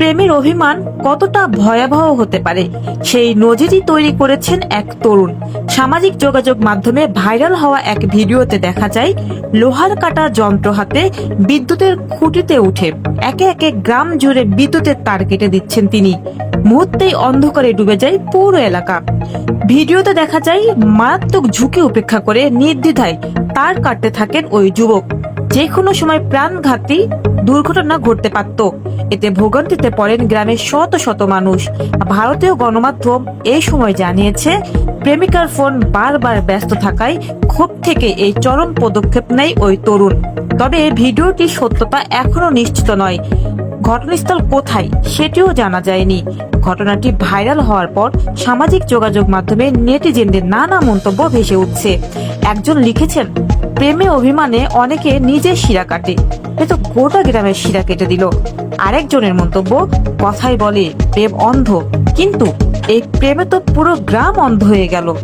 প্রেমের অভিমান কতটা ভয়াবহ হতে পারে, সেই নজিরই তৈরি করেছেন এক তরুণ। সামাজিক যোগাযোগ মাধ্যমে ভাইরাল হওয়া এক ভিডিওতে দেখা যায়, লোহার কাটা যন্ত্র হাতে বিদ্যুতের খুঁটিতে উঠে একে একে গ্রাম জুড়ে বিদ্যুতের তার কেটে দিচ্ছেন তিনি। মুহূর্তেই অন্ধকারে ডুবে যায় পুরো এলাকা। ভিডিওতে দেখা যায়, মারাত্মক ঝুঁকি উপেক্ষা করে নির্দ্বিধায় তার কাটতে থাকেন ওই যুবক। যে কোনো সময় প্রাণঘাতী দুর্ঘটনা ঘটতে পারত। এতে ভোগান্তিতে পড়েন গ্রামের শত শত মানুষ। ভারতীয় গণমাধ্যম এই সময় জানিয়েছে, প্রেমিকার ফোন বারবার ব্যস্ত থাকায় ক্ষোভ থেকে এই চরম পদক্ষেপ নেয় ওই তরুণ। তবে ভিডিওটির সত্যতা এখনও নিশ্চিত নয়। ঘটনাস্থল কোথায় সেটিও জানা যায়নি। ঘটনাটি ভাইরাল হওয়ার পর সামাজিক যোগাযোগ মাধ্যমে নেটিজেনদের নানা মন্তব্য ভেসে উঠছে। একজন লিখেছেন প্রেমে অভিমানে অনেকে নিজের শিরা কাটে। এ তো গোটা গ্রামের শিরা কেটে দিল। আরেকজনের মন্তব্য কথাই বলে, প্রেম অন্ধ। কিন্তু এই প্রেমে তো পুরো গ্রাম অন্ধ হয়ে গেল।